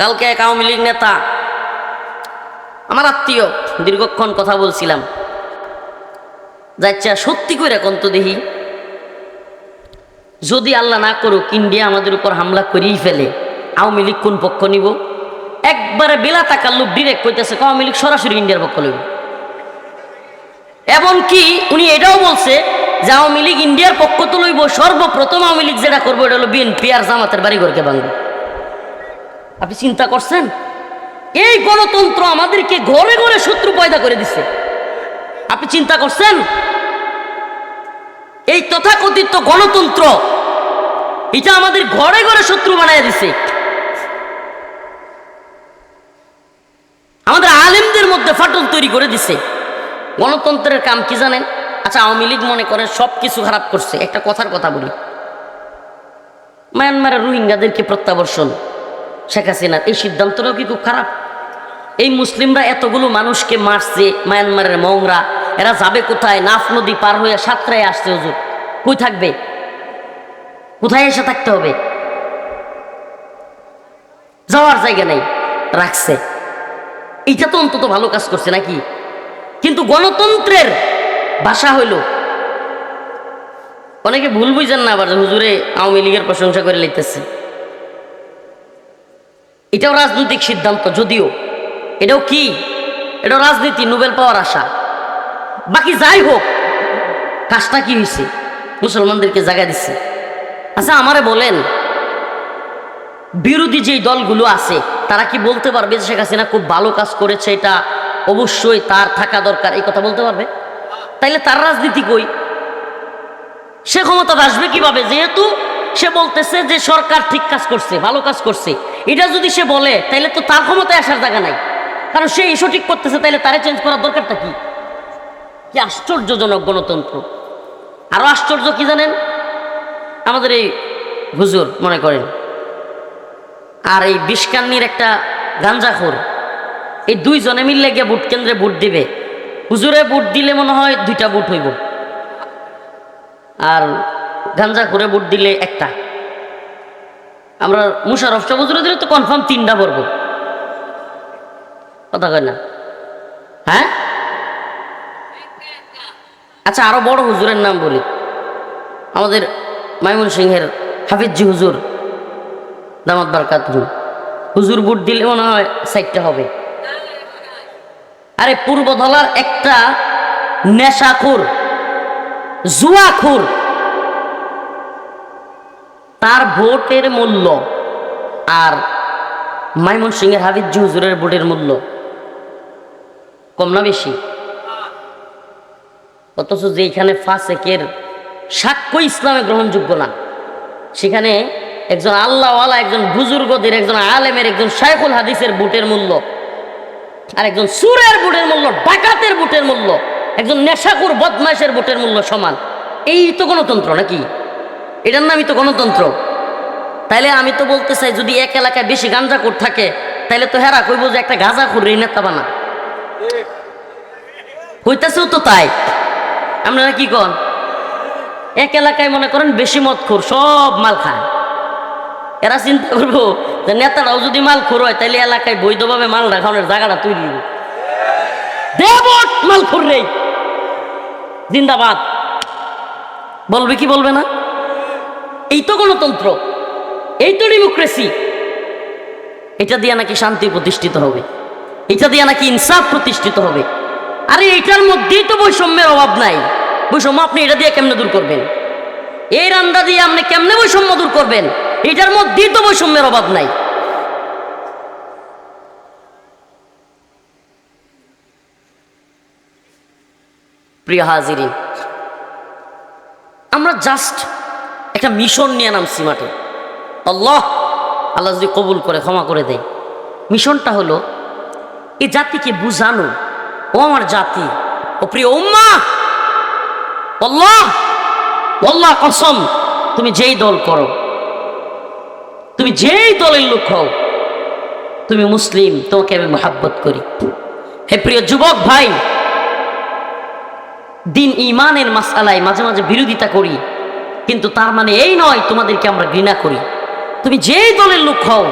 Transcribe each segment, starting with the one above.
কালকে এক আওয়ামী লীগ নেতা, আমার আত্মীয়, দীর্ঘক্ষণ কথা বলছিলাম, যাচ্ছা সত্যি করে কন্ত দেখি, যদি আল্লাহ না করুক, ইন্ডিয়া আমাদের উপর হামলা করেই ফেলে, আওয়ামী লীগ কোন পক্ষ নিব? একবারে বেলা টাকার লোক ডিরেক্ট কইতেছে আওয়ামী লীগ সরাসরি ইন্ডিয়ার পক্ষ লইব। এমনকি উনি এটাও বলছে যে আওয়ামী লীগ ইন্ডিয়ার পক্ষ তো লইব, সর্বপ্রথম আওয়ামী লীগ যেটা করব, এটা হলো বিএনপি আর জামাতের বাড়ি ঘরকে ভাঙবে। আপনি চিন্তা করছেন? এই গণতন্ত্র আমাদেরকে ঘরে ঘরে শত্রু পয়দা করে দিছে। আপনি চিন্তা করছেন? এই তথাকথিত গণতন্ত্র, এটা আমাদের ঘরে ঘরে শত্রু বানায় দিছে। আমাদের আলেমদের মধ্যে ফাটল তৈরি করে দিছে। গণতন্ত্রের কাম কি জানেন? আচ্ছা আওয়ামী লীগ মনে করে সব কিছু খারাপ করছে। একটা কথার কথা বলি। মায়ানমারের রোহিঙ্গাদেরকে প্রত্যাবর্ষণ শেখ হাসিনার। এই সিদ্ধান্তটাও কি খুব খারাপ? এই মুসলিমরা এতগুলো মানুষকে মারছে, মায়ানমারের মংরা, এরা যাবে কোথায়? নাফ নদী পার হয়ে সাতটায় আসছে, হুজুর। কই থাকবে? কোথায় এসে থাকতে হবে? যাওয়ার জায়গা নেই, রাখছে। এইটা তো অন্তত ভালো কাজ করছে নাকি? কিন্তু গণতন্ত্রের ভাষা হইল, অনেকে ভুল বুঝেন না আবার হুজুরে আওয়ামী লীগের প্রশংসা করে লিখতেছে এটাও রাজনৈতিক সিদ্ধান্ত, যদিও। এটাও কি? এটাও রাজনীতি, নোবেল পাওয়ার আশা। বাকি যাই হোক, কাজটা কি হয়েছে মুসলমানদেরকে জায়গা দিচ্ছে আচ্ছা আমারে বলেন, বিরোধী যেই দলগুলো আছে, তারা কি বলতে পারবে যে শেখ হাসিনা খুব ভালো কাজ করেছে, এটা অবশ্যই তার থাকা দরকার, এই কথা বলতে পারবে? তাইলে তার রাজনীতি কই? সে ক্ষমতা আসবে কীভাবে? যেহেতু সে বলতেছে যে সরকার ঠিক কাজ করছে, ভালো কাজ করছে। এটা যদি সে বলে, তাইলে তো তার ক্ষমতায় আসার জায়গা নাই। কারণ সে এই ঠিক করতেছে, তাইলে তারে চেঞ্জ করার দরকারটা কি? কি আশ্চর্যজনক গণতন্ত্র। আরও আশ্চর্য কি জানেন? আমাদের এই হুজুর, মনে করেন। আর এই বিষকান্নির একটা গাঞ্জাখোর, এই দুইজনে মিললে গিয়ে ভোট কেন্দ্রে ভোট দিবে। হুজুরে ভোট দিলে মনে হয় দুইটা ভোট হইব। আর গাঞ্জা করে ভোট দিলে একটা। আমরা মুশারফ হুজুরে দিলে তো কনফার্ম তিনটা পড়ব কথা কয় না? হ্যাঁ? আচ্ছা আরও বড় হুজুরের নাম বলি। আমাদের মাইমুন সিংহের হাফিজি হুজুর, দামাত বারকাত হুজুর। বুট দিলে মনে হয় সাইডটা হবে। আরে পূর্বধলার একটা নেশাখোর, জুয়াখোর তার ভোটের মূল্য আর মাইমন সিংহের হাবিজ হুজুরের ভোটের মূল্য কম না বেশি? অথচ যেখানে ফাঁসেকের সাক্ষ্য ইসলামে গ্রহণযোগ্য না, সেখানে একজন আল্লাহওয়ালা, একজন বুজুর্গদের, একজন আলেমের, একজন শাইখুল হাদিসের বুটের মূল্য আর একজন সুরের বুটের মূল্য, ডাকাতের বুটের মূল্য, একজন নেশাকুর বদমাইশের বুটের মূল্য সমান। এই তো গণতন্ত্র নাকি? এটার নামই তো গণতন্ত্র। তাইলে আমি তো বলতে চাই, যদি এক এলাকায় বেশি গাঞ্জাকুর থাকে, তাইলে তো হেরা কইব যে একটা গাঁজাখুর এই নেতা বানা। হইতেছেও তো তাই। আপনারা কি কন? এক এলাকায় মনে করেন বেশি মদ খোর, সব মাল খায়। এরা চিন্তা করব যে নেতারাও যদি মাল খোর হয় তাহলে এলাকায় বৈধভাবে মাল রাখানোর জায়গাটা তৈরি মাল খোর রে! জিন্দাবাদ। বলবে কি বলবে না? এই তো গণতন্ত্র এই তো ডেমোক্রেসি এটা দিয়ে নাকি শান্তি প্রতিষ্ঠিত হবে, এটা দিয়ে নাকি ইনসাফ প্রতিষ্ঠিত হবে। আরে এটার মধ্যেই তো বৈষম্যের অভাব নাই। বৈষম্য আপনি এটা দিয়ে কেমনে দূর করবেন? এই রান্না দিয়ে আপনি কেমনে বৈষম্য দূর করবেন? এটার মধ্যেই তো বৈষম্যের অভাব নাই। প্রিয় হাজিরি আমরা জাস্ট একটা মিশন নিয়ে নামছি মাঠে। আল্লাহ আল্লাহ যদি কবুল করে, ক্ষমা করে দেয়। মিশনটা হলো, এই জাতিকে বুঝানো, ও আমার জাতি, ও প্রিয় উম্মা! আল্লাহ আল্লাহ কসম, তুমি যেই দল করো, তুমি যেই দলের লোক হও, তুমি মুসলিম, তোমাকে আমি মহাব্বত করি। হে প্রিয় যুবক ভাই, দিন ইমানের মাসালায় মাঝে মাঝে বিরোধিতা করি। কিন্তু তার মানে এই নয় তোমাদেরকে আমরা ঘৃণা করি। তুমি যেই দলের লোক হও,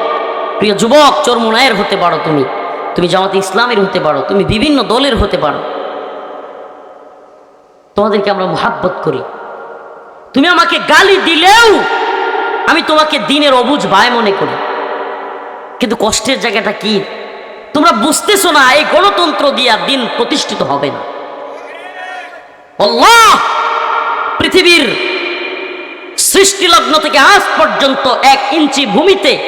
প্রিয় যুবক চরমুনায়ের হতে পারো তুমি। তুমি জামাতে ইসলামের হতে পারো, তুমি বিভিন্ন দলের হতে পারো। তোমাদেরকে আমরা মোহাব্বত করি। তুমি আমাকে গালি দিলেও আমি তোমাকে দিনের অবুজ ভাই মনে করি। কিন্তু কষ্টের জায়গাটা কি? তোমরা বুঝতেছো না, এই গণতন্ত্র দিয়া দিন প্রতিষ্ঠিত হবে না। পৃথিবীর সৃষ্টিলগ্ন থেকে আজ পর্যন্ত এক ইঞ্চি ভূমিতে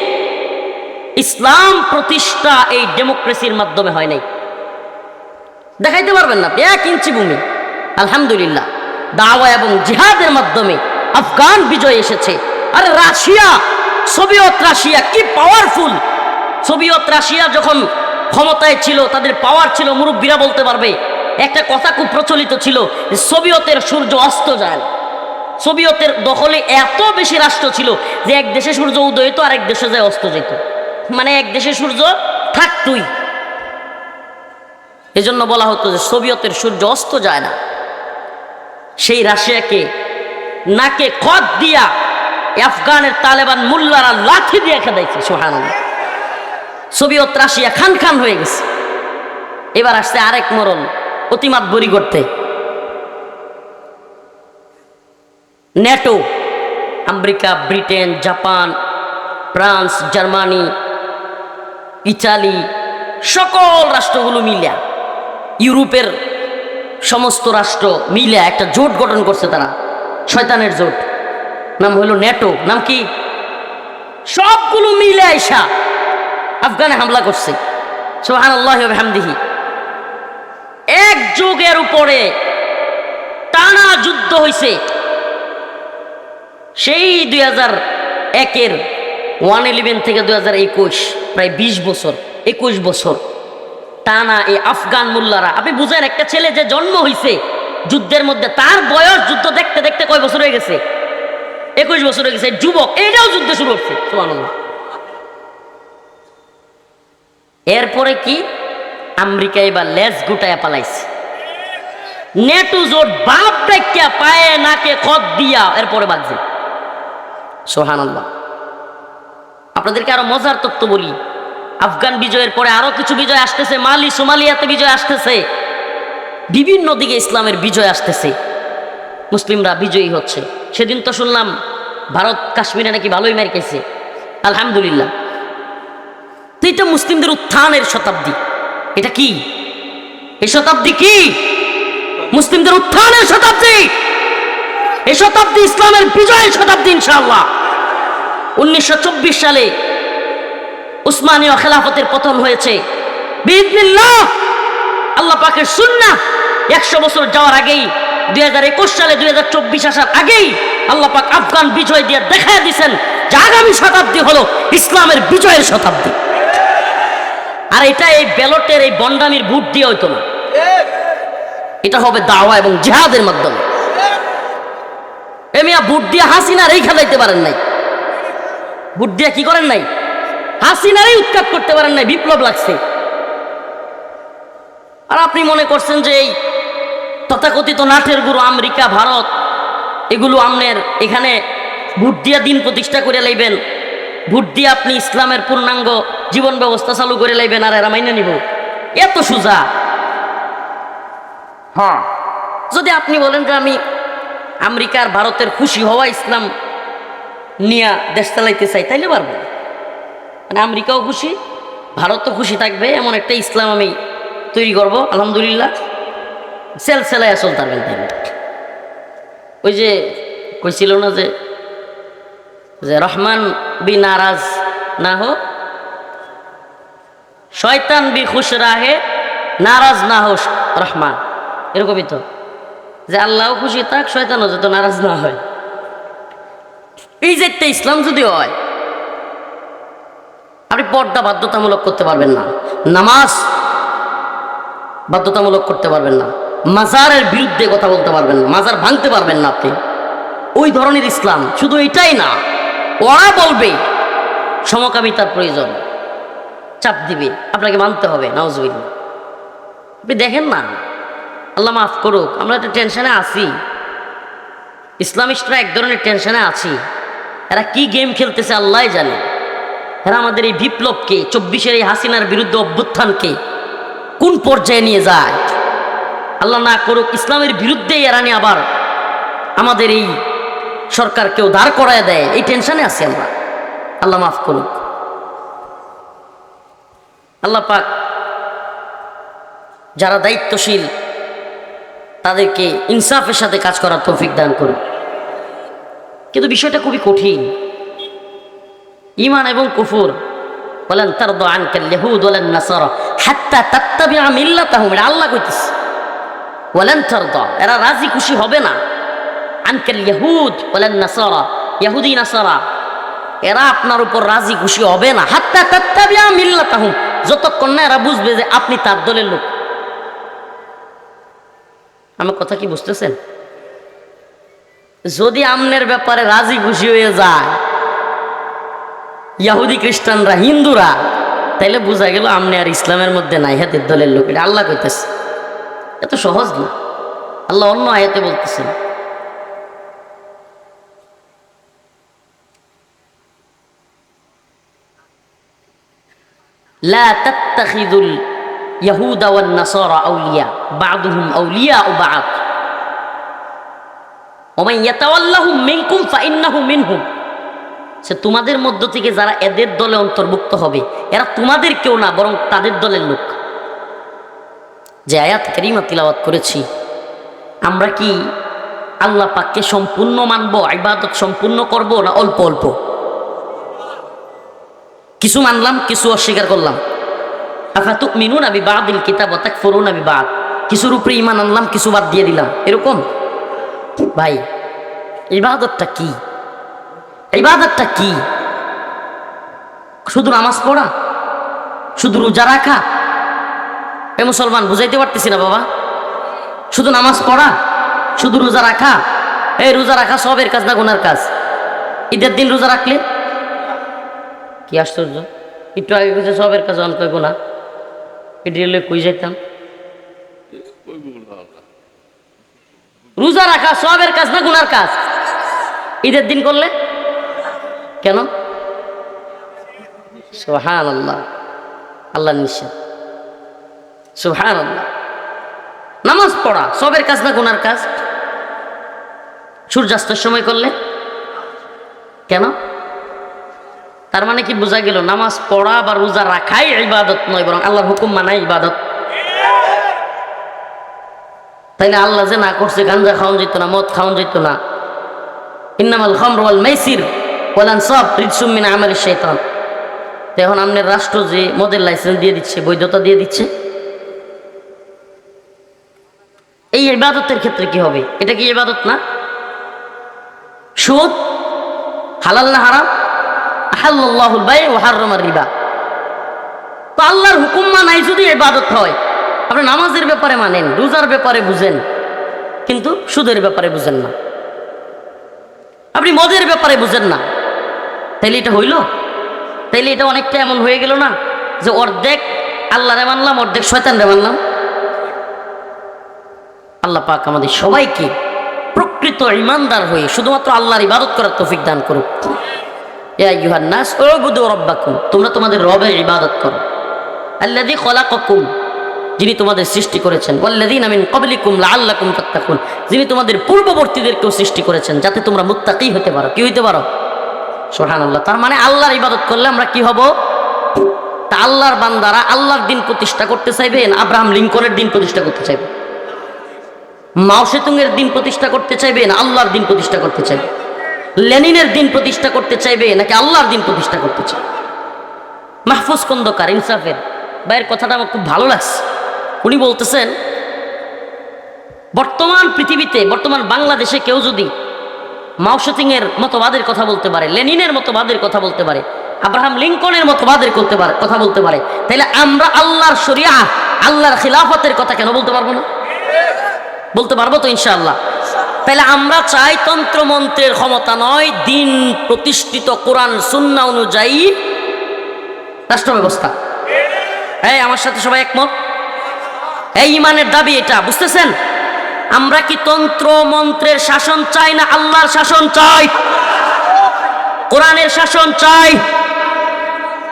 ইসলাম প্রতিষ্ঠা এই ডেমোক্রেসির মাধ্যমে হয় নাই। দেখাইতে পারবেন না এক ইঞ্চি ভূমি। আলহামদুলিল্লাহ। দাওয়া এবং জিহাদের মাধ্যমে আফগান বিজয় এসেছে। আরে রাশিয়া, সোভিয়ত রাশিয়া, কি পাওয়ারফুল সোভিয়ত রাশিয়া যখন ক্ষমতায় ছিল, তাদের পাওয়ার ছিল, মুরব্বীরা বলতে পারবে, একটা কথা খুব প্রচলিত ছিল সোভিয়তের সূর্য অস্ত যায় সোভিয়তের দখলে এত বেশি রাষ্ট্র ছিল যে এক দেশে সূর্য উদয় হতো আর এক দেশে যায় অস্ত যেত মানে এক দেশে সূর্য থাকতই। এজন্য বলা হতো যে সোভিয়তের সূর্য অস্ত যায় না। সেই রাশিয়াকে নাকে খত দিয়া আফগানের তালেবান মুল্লারা লাঠি দিয়ে খেদাইছে সোহান সোভিয়ত রাশিয়া খান খান হয়ে গেছে। এবার আসছে আরেক মরণ, অতিমাত বরি করতে NATO America, Britain, Japan, France, Germany Italy সকল রাষ্ট্রগুলো মিলিয়া, ইউরোপের সমস্ত রাষ্ট্র মিলে একটা জোট গঠন করছে তারা, শয়তানের জোট। নাম হলো ন্যাটো নাম কি? সবগুলো মিলে আইসা আফগানে হামলা করছে। সোহান আল্লাহ হামদিহি এক যুগের উপরে টানা যুদ্ধ হয়েছে সেই দুই হাজার একের ওয়ান ইলেভেন থেকে দুই হাজার একুশ, প্রায় বিশ বছর, একুশ বছর। টানা এই আফগান মোল্লারা, আপনি বুঝেন, একটা ছেলে যে জন্ম হয়েছে যুদ্ধের মধ্যে তার বয়স যুদ্ধ দেখতে দেখতে কয় বছর হয়ে গেছে? একুশ বছর হয়ে গেছে, যুবক এটাও যুদ্ধ শুরু সুবহানাল্লাহ। এরপরে কি? আমেরিকা এবার লেজ গুটায় পালাইছে। নেটু জোট বাপ ডাকিয়া, পায়ে, নাকে খত দিয়া, এরপরে বাজছে সোহান আল্লাহ আপনাদেরকে আরও মজার তত্ত্ব বলি। আফগান বিজয়ের পরে আরও কিছু বিজয় আসতেছে, মালি সোমালিয়াতে বিজয় আসতেছে। বিভিন্ন দিকে ইসলামের বিজয় আসতেছে। মুসলিমরা বিজয়ী হচ্ছে। সেদিন তো শুনলাম, ভারত কাশ্মীরে নাকি ভালোই মার খেয়েছে। আলহামদুলিল্লাহ। তো এটা মুসলিমদের উত্থানের শতাব্দী। এটা কি? এই শতাব্দী কি? মুসলিমদের উত্থানের শতাব্দী! এই শতাব্দী ইসলামের বিজয়ের শতাব্দী ইনশাআল্লাহ। উনিশশো চব্বিশ সালে উসমানীয় খেলাফতের পতন হয়েছে। আল্লাহ পাকের সুন্না একশো বছর যাওয়ার আগেই, দুই হাজার একুশ সালে দুই হাজার চব্বিশ আসার আগেই আল্লাহ পাক আফগান বিজয় দিয়ে দেখা দিয়েছেন যে আগামী শতাব্দী হলো ইসলামের বিজয়ের শতাব্দী। আর এটা এই ব্যালটের, এই বন্ডামির ভোট দিয়ে হইতো না। এটা হবে দাওয়া এবং জিহাদের মাধ্যমে। এমিয়া ভোট দিয়ে হাসিনার এই খেলাইতে পারেন নাই। ভোট দিয়ে কি করেন নাই? হাসিনারই উৎখাত করতে পারেন নাই বিপ্লব লাগছে। আর আপনি মনে করছেন যে এই তথাকথিত নাটের গুরু আমেরিকা ভারত এগুলো আমনের এখানে ভোট দিয়া দিন প্রতিষ্ঠা করে লাইবেন ভোট দিয়ে আপনি ইসলামের পূর্ণাঙ্গ জীবন ব্যবস্থা চালু করে লাইবেন আর এরা মাইনে নিব। এত সোজা। হ্যাঁ। যদি আপনি বলেন যে আমি আমেরিকার ভারতের খুশি হওয়া ইসলাম নিয়া দেশ চালাইতে চাই, তাইলে পারব। মানে আমেরিকাও খুশি, ভারতও খুশি থাকবে, এমন একটা ইসলাম আমি তৈরি করব, আলহামদুলিল্লাহ। সেল সেলাইয়া চলতে পারবেন তাইলে। ওই যে কইছিল না যে যে রহমান বি নারাজ না হো, শয়তান বি খুশ রাহে, নারাজ না হো রহমান। এরকমই তো। যে আল্লাহও খুশি থাক শয়তানও যত নারাজ না হয়। এই যে একটা ইসলাম যদি হয়, আপনি পর্দা বাধ্যতামূলক করতে পারবেন না, নামাজ বাধ্যতামূলক করতে পারবেন না, মাজারের বিরুদ্ধে কথা বলতে পারবেন না, মাজার ভাঙতে পারবেন না আপনি। ওই ধরনের ইসলাম শুধু এটাই না, ওরা বলবে, সমকামিতার প্রয়োজন, চাপ দিবে, আপনাকে মানতে হবে নওয়াজবিল্লা আপনি দেখেন না। আল্লাহ মাফ করুক, আমরা একটা টেনশনে আছি। ইসলামিস্টরা এক ধরনের টেনশনে আছি। এরা কি গেম খেলতেছে আল্লাহ জানে। এরা আমাদের এই বিপ্লবকে, চব্বিশের এই হাসিনার বিরুদ্ধে অভ্যুত্থানকে কোন পর্যায়ে নিয়ে যায়? আল্লাহ না করুক, ইসলামের বিরুদ্ধেই এরা নিয়ে আবার আমাদের এই সরকারকেও দাঁড় করায় দেয়। এই টেনশনে আছি আমরা। আল্লাহ মাফ করুক। আল্লাহ পাক যারা দায়িত্বশীল তাদেরকে ইনসাফের সাথে কাজ করার তৌফিক দান করুন। কিন্তু বিষয়টা খুবই কঠিন। ইমান এবং কুফুর, বলেন তার আনকাল ইহুদ বলেন নাসারা হাত্তা তাত্তাবিআ মিল্লাতাহুম এটা আল্লাহ কইতেছে। বলেন তারদা, এরা রাজি খুশি হবে না। আনকাল ইহুদ বলেন নাসারা ইহুদি নাসারা, এরা আপনার উপর রাজি খুশি হবে না। হাত্তা তাত্তাবিআ মিল্লাতাহুম, যতক্ষণ না এরা বুঝবে যে আপনি তার দলের লোক। আমার কথা কি বুঝতেছেন? যদি আমনের ব্যাপারে রাজি খুশি হয়ে যায়, ইয়াহুদি খ্রিস্টানরা, হিন্দুরা, তাইলে বোঝা গেল আমনে আর ইসলামের মধ্যে নাই হাতের দলের লোক। এটা আল্লাহ কইতেছে। এত সহজ না। আল্লাহ অন্য আয়াতে বলতেছেন ইয়াহুদা নাসারা আউলিয়া, বাদুহুম আউলিয়া ও বাদ ওমাই ইয়াতাওয়াল্লাহুম মিনকুম ফাইন্নাহু মিনহুম। সে তোমাদের মধ্য থেকে যারা এদের দলে অন্তর্ভুক্ত হবে, এরা তোমাদের কেউ না, বরং তাদের দলের লোক। যে আয়াত কারিমা তিলাওয়াত করেছি, আমরা কি আল্লাহ পাককে সম্পূর্ণ মানব, ইবাদত সম্পূর্ণ করব না অল্প অল্প? কিছু মানলাম, কিছু অস্বীকার করলাম। আফাতুক মিনুন আবি বাদিল কিতাব তাক ফরুন আবি বাদ কিছুর উপরে ইমান আনলাম, কিছু বাদ দিয়ে দিলাম। এরকম? ভাই, ইবাদতটা কি? ইবাদতটা কি? শুধু নামাজ পড়া? শুধু রোজা রাখা? এ মুসলমান, বুঝাইতে পারতেছি না বাবা। শুধু নামাজ পড়া? শুধু রোজা রাখা? এই রোজা রাখা সবের কাজ না গুনার কাজ? ঈদের দিন রোজা রাখলে? কি আশ্চর্য? একটু আগে সবের কাজ অন কই হলে কই যাইতাম? রোজা রাখা সবের কাজ না গুনার কাজ? ঈদের দিন করলে? কেন? সোহান আল্লাহ আল্লাহ নিঃশ্বাস সোহান আল্লাহ নামাজ পড়া সবের কাজ না গুনার কাজ? সূর্যাস্তের সময় করলে? কেন? তার মানে কি বোঝা গেল, নামাজ পড়া বা রোজা রাখাই ইবাদত নয়, বরং আল্লাহর হুকুম মানাই ইবাদত। তাইলে আল্লাহ যে না করছে, গাঞ্জা খাওয়ান যেত না, মদ খাওয়ান যেত না। ইন্নামাল খমর ওয়াল মাইসির ওয়ালান সব রিজসুম মিন আমাল শৈতান এখন আপনার রাষ্ট্র যে মদের লাইসেন্স দিয়ে দিচ্ছে, বৈধতা দিয়ে দিচ্ছে, এই ইবাদতের ক্ষেত্রে কি হবে? এটা কি ইবাদত না? সুদ? হালাল না হারাম? আহাল্লাহুল বাই ও হাররমার রিবা। তো আল্লাহর হুকুম মানাই যদি ইবাদত হয়, আপনি নামাজের ব্যাপারে মানেন, রোজার ব্যাপারে বুঝেন, কিন্তু সুদের ব্যাপারে বুঝেন না। আপনি মদের ব্যাপারে বুঝেন না। তাইলে এটা হইল? তাইলে এটা অনেকটা এমন হয়ে গেল না যে অর্ধেক আল্লাহরে মানলাম, অর্ধেক শয়তানরে মানলাম। আল্লাহ পাক আমাদের সবাইকে প্রকৃত ইমানদার হয়ে শুধুমাত্র আল্লাহর ইবাদত করার তৌফিক দান করুক। তোমরা তোমাদের রবের ইবাদত করো। আল্লাযী খলাকাকুম, যিনি তোমাদের সৃষ্টি করেছেন। তাত্তাকুন, যিনি তোমাদের পূর্ববর্তীদেরকেও সৃষ্টি করেছেন, যাতে তোমরা মুত্তাকি হতে পারো। কি হইতে পারো? সোহান আল্লাহ তার মানে আল্লাহর ইবাদত করলে আমরা কি হব? তা আল্লাহর বান্দারা আল্লাহর দিন প্রতিষ্ঠা করতে চাইবেন আব্রাহাম লিঙ্কনের দিন প্রতিষ্ঠা করতে চাইবে? মাও সেতুংয়ের দিন প্রতিষ্ঠা করতে চাইবে না, আল্লাহর দিন প্রতিষ্ঠা করতে চাইবে? লেনিনের দিন প্রতিষ্ঠা করতে চাইবে নাকি আল্লাহর দিন প্রতিষ্ঠা করতে চাইবে মাহফুজ খন্দকার, ইনসাফের। ভাইয়ের কথাটা আমার খুব ভালো লাগছে। উনি বলতেছেন, বর্তমান পৃথিবীতে, বর্তমান বাংলাদেশে কেউ যদি মাওসেতিংয়ের মতবাদের কথা বলতে পারে, লেনিনের মতবাদের কথা বলতে পারে, আব্রাহাম লিঙ্কনের মতবাদের করতে পারে, কথা বলতে পারে, তাহলে আমরা আল্লাহর শরিয়া, আল্লাহর খিলাফতের কথা কেন বলতে পারব না? বলতে পারব তো ইনশাআল্লাহ। তাহলে আমরা চাই তন্ত্র মন্ত্রের ক্ষমতা নয়, দিন প্রতিষ্ঠিত কোরআন, সুন্না অনুযায়ী রাষ্ট্র ব্যবস্থা এই, আমার সাথে সবাই একমত? এই ইমানের দাবি এটা, বুঝতেছেন? আমরা কি তন্ত্র মন্ত্রের শাসন চাই না আল্লাহর শাসন চাই? কোরআনের শাসন চাই?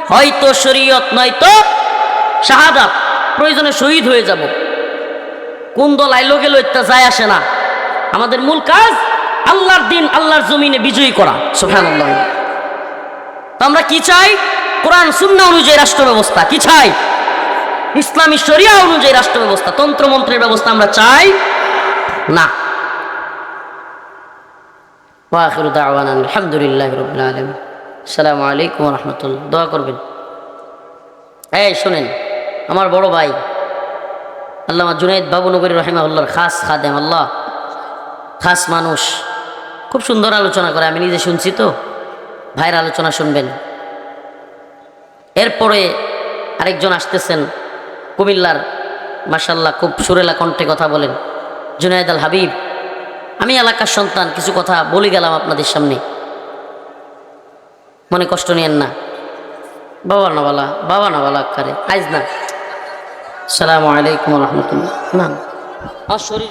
হয়তো শরীয়ত, নয়তো শাহাদাত। প্রয়োজনে শহীদ হয়ে যাব। কোন দল আইলো গেল ইত্যা যায় আসে না। আমাদের মূল কাজ আল্লাহর দিন আল্লাহর জমিনে বিজয়ী করা। তো আমরা কি চাই? কোরআন, সুন্না অনুযায়ী রাষ্ট্র ব্যবস্থা কি চাই? ইসলামী শরিয়া অনুযায়ী রাষ্ট্র ব্যবস্থা তন্ত্রমন্ত্রের ব্যবস্থা আমরা চাই? না। ওয়াখির দাওয়ানা আলহামদুলিল্লাহ রবিল আলম সালামু আলাইকুম রহমতুল্লাহ। দোয়া করবেন। এই, শোনেন, আমার বড় ভাই, আল্লামা জুনাইদ বাবু নগরী রহিমাউল্লাহর খাস খাদেম, আল্লাহ। খাস মানুষ। খুব সুন্দর আলোচনা করে, আমি নিজে শুনছি তো। ভাইয়ের আলোচনা শুনবেন। এরপরে আরেকজন আসতেছেন, কুমিল্লার মাসাল্লাহ খুব সুরেলা কণ্ঠে কথা বলেন, জুনায়দ আল হাবিব। আমি এলাকার সন্তান, কিছু কথা বলে গেলাম আপনাদের সামনে। মনে কষ্ট নিয়েন না। বাবা না বলা, বাবা না বলা আকারে আইজ না। সালামু আলাইকুম রহমতুল্লাহ। না আমার শরীর